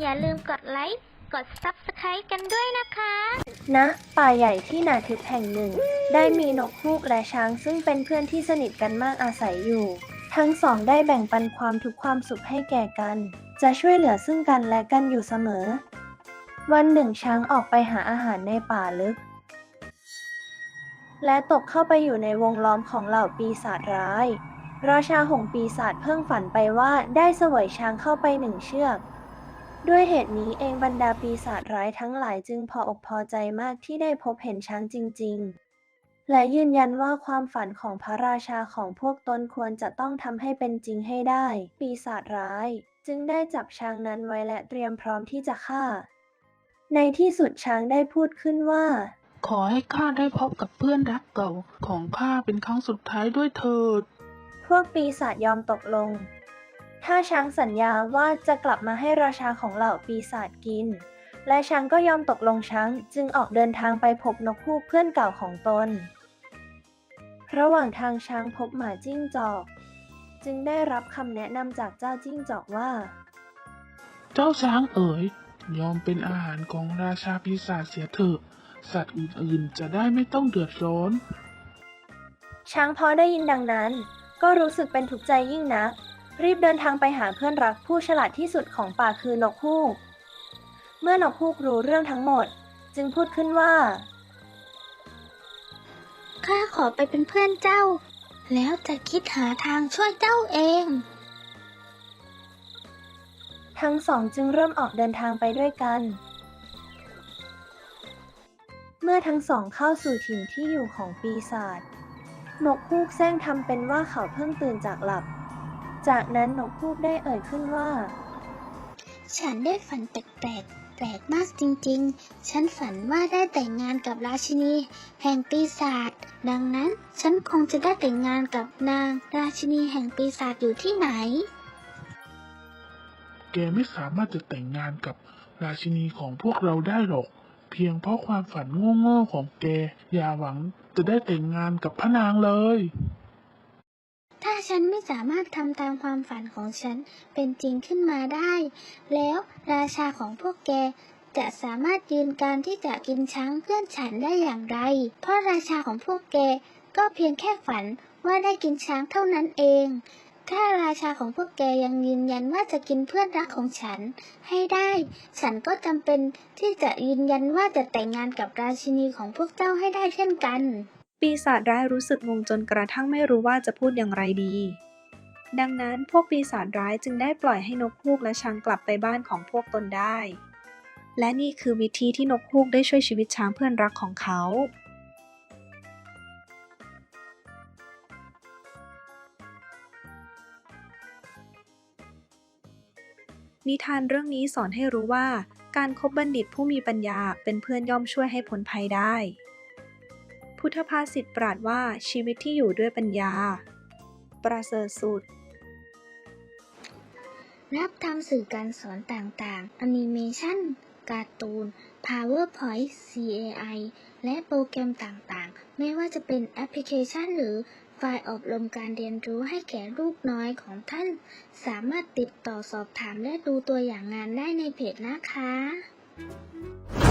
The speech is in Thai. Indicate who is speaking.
Speaker 1: อย่าลืมกดไลค์ กด Subscribe กันด้วยนะคะ
Speaker 2: ณ ป่าใหญ่ที่นาทึบแห่งหนึ่ง ได้มีนกฮูกและช้างซึ่งเป็นเพื่อนที่สนิทกันมากอาศัยอยู่ ทั้งสองได้แบ่งปันความทุกข์ความสุขให้แก่กัน จะช่วยเหลือซึ่งกันและกันอยู่เสมอ วันหนึ่งช้างออกไปหาอาหารในป่าลึก และตกเข้าไปอยู่ในวงล้อมของเหล่าปีศาจร้าย ราชาหงปีศาจเพิ่งฝันไปว่าได้เสวยช้างเข้าไปหนึ่งเชือก ด้วยเหตุนี้เองบรรดาปีศาจร้ายทั้งหลายจึงพออกพอใจมากที่ได้พบเห็นช้างจริง ๆ และยืนยันว่าความฝันของพระราชาของพวกตนควรจะต้องทำให้เป็นจริงให้ได้ ปีศาจร้าย จึงได้จับช้างนั้นไว้และเตรียมพร้อมที่จะฆ่า ในที่สุดช้างได้พูดขึ้นว่า
Speaker 3: ขอให้ข้าได้พบกับเพื่อนรักเก่าของข้าเป็นครั้งสุดท้ายด้วยเถิด
Speaker 2: พวกปีศาจยอมตกลง ถ้าช้างสัญญาว่าจะกลับมาให้ราชาของเหล่าปีศาจกิน และช้างก็ยอมตกลงช้างจึงออกเดินทางไปพบนกฮูกเพื่อนเก่าของตน ระหว่างทางช้างพบหมาจิ้งจอก จึงได้รับคำแนะนำจากเจ้าจิ้งจอกว่า
Speaker 3: เจ้าช้างเอ๋ยยอมเป็นอาหารของราชาปีศาจเสียเถอะสัตว์อื่นๆ จะได้ไม่ต้องเดือดร้อน
Speaker 2: ช้างพอได้ยินดังนั้น ก็รู้สึกเป็นทุกข์ใจยิ่งนัก รีบเดินทางไปหาเพื่อนรักผู้ฉลาดที่สุดของป่าคือนกฮูก เมื่อนกฮูกรู้เรื่องทั้งหมด จึงพูดขึ้นว่า
Speaker 1: ข้าขอไปเป็นเพื่อนเจ้า แล้วจะคิดหาทางช่วยเจ้าเอง
Speaker 2: ทั้งสองจึงเริ่มออกเดินทางไปด้วยกัน เมื่อทั้งสองเข้าสู่ถิ่นที่อยู่ของปีศาจนกฮูกแซงทำเป็นว่าเขาเพิ่งตื่นจากหลับ จากนั้นนกฮูกได้เอ่ยขึ้นว่า
Speaker 1: ฉันได้ฝันแปลกๆ แปลกมากจริงๆ ฉันฝันว่าได้แต่งงานกับราชินี แห่งปีศาจ ดังนั้นฉันคงจะได้แต่งงานกับนาง ราชินีแห่งปีศาจอยู่ที่ไหน
Speaker 3: แกไม่สามารถจะแต่งงานกับราชินีของพวกเราได้หรอก เพียงเพราะความฝันโง่ๆของแก อย่าหวังจะได้แต่งงานกับพระนางเลย
Speaker 1: ถ้าฉันไม่สามารถทำตามความฝันของฉันเป็นจริงขึ้นมาได้ แล้วราชาของพวกแกจะสามารถยืนการที่จะกินช้างเพื่อนฉันได้อย่างไร เพราะราชาของพวกแกก็เพียงแค่ฝันว่าได้กินช้างเท่านั้นเอง ถ้าราชาของพวกแกยังยืนยันว่าจะกินเพื่อนรักของฉันให้ได้ ฉันก็จำเป็นที่จะยืนยันว่าจะแต่งงานกับราชินีของพวกเจ้าให้ได้เช่นกัน
Speaker 4: ปีศาจร้ายรู้สึกงงจนกระทั่งไม่รู้ว่าจะพูดอย่างไรดี ดังนั้นพวกปีศาจร้ายจึงได้ปล่อยให้นกฮูกและช้างกลับไปบ้านของพวกตนได้ และนี่คือวิธีที่นกฮูกได้ช่วยชีวิตช้างเพื่อนรักของเขานิทานเรื่องนี้สอนให้รู้ว่า การคบบัณฑิตผู้มีปัญญาเป็นเพื่อนย่อมช่วยให้พ้นภัยได้ พุทธภาษิตปราดว่าชีวิตที่อยู่ด้วยปัญญา ประเสริฐสุด
Speaker 1: รับทำสื่อการสอนต่างๆ แอนิเมชันการ์ตูน PowerPoint CAI และโปรแกรมต่างๆ ไม่ว่าจะเป็นแอปพลิเคชันหรือไฟล์อบรมการเรียนรู้ให้แก่ลูกน้อยของท่าน สามารถติดต่อสอบถามและดูตัวอย่างงานได้ในเพจนะคะ